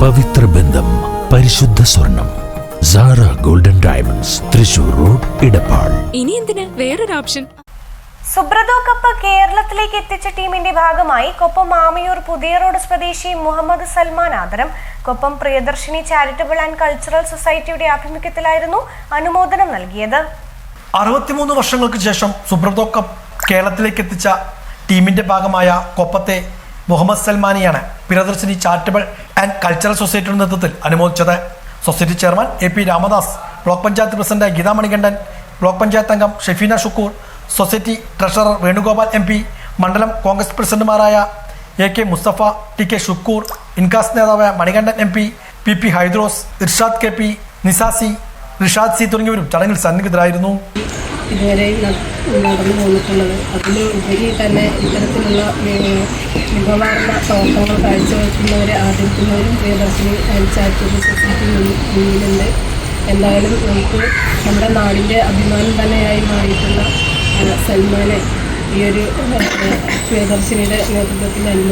പവിത്ര ബന്ധം പരിശുദ്ധ സ്വർണം Sara golden diamonds Thrissur road Edappal ഇനി എന്തിന്? വേറൊരു ഓപ്ഷൻ. സുബ്രതോ കപ്പ് കേരളത്തിലേക്ക് എത്തിച്ച ടീമിന്റെ ഭാഗമായി കൊപ്പം മാമിയൂർ പുതിയ റോഡ് സ്വദേശി മുഹമ്മദ് സൽമാൻ ആദരം. Koppam Priyadarshini charitable and cultural സൊസൈറ്റിയുടെ ആഭിമുഖ്യത്തിലായിരുന്നു അനുമോദനം നൽകിയത്. അറുപത്തിമൂന്ന് വർഷങ്ങൾക്ക് ശേഷം സുബ്രതോ കപ്പ് കേരളത്തിലേക്ക് എത്തിച്ച ടീമിന്റെ ഭാഗമായ കൊപ്പത്തെ മുഹമ്മദ് സൽമാനിയാണ് പ്രിയദർശിനി ചാരിറ്റബിൾ ആൻഡ് കൾച്ചറൽ സൊസൈറ്റിയുടെ നേതൃത്വത്തിൽ അനുമോദിച്ചത് society chairman A P Ramadas block panchayat president Geetha Manikandan block panchayat അംഗം Shefeena Shukkur society treasurer Venugopal M P മണ്ഡലം കോൺഗ്രസ് പ്രസിഡന്റുമാരായ A K Mustafa T K Shukkur INCAS നേതാവായ Manikandan M P P P Hydros Irshad K P Nisasi Rishad C തുടങ്ങിയവരും ചടങ്ങിൽ സന്നിഹിതരായിരുന്നു. ഇതുവരെ നടന്നു പോന്നിട്ടുള്ളത് അതിൽ ഉപരി തന്നെ ഇത്തരത്തിലുള്ള മികവാർന്ന പ്രവർത്തനങ്ങൾ കാഴ്ചവെക്കുന്നവരെ ആദരിക്കുന്നവരും പ്രിയദർശിനി ചാരിറ്റബിൾ സൊസൈറ്റി മുന്നിലുണ്ട് എന്തായാലും നമുക്ക് നമ്മുടെ നാടിന്റെ അഭിമാനം തന്നെയായി മാറിയിട്ടുള്ള സൽമാനെ ഈ ഒരു പ്രിയദർശിനിയുടെ നേതൃത്വത്തിൽ അനുമോദിക്കുന്നു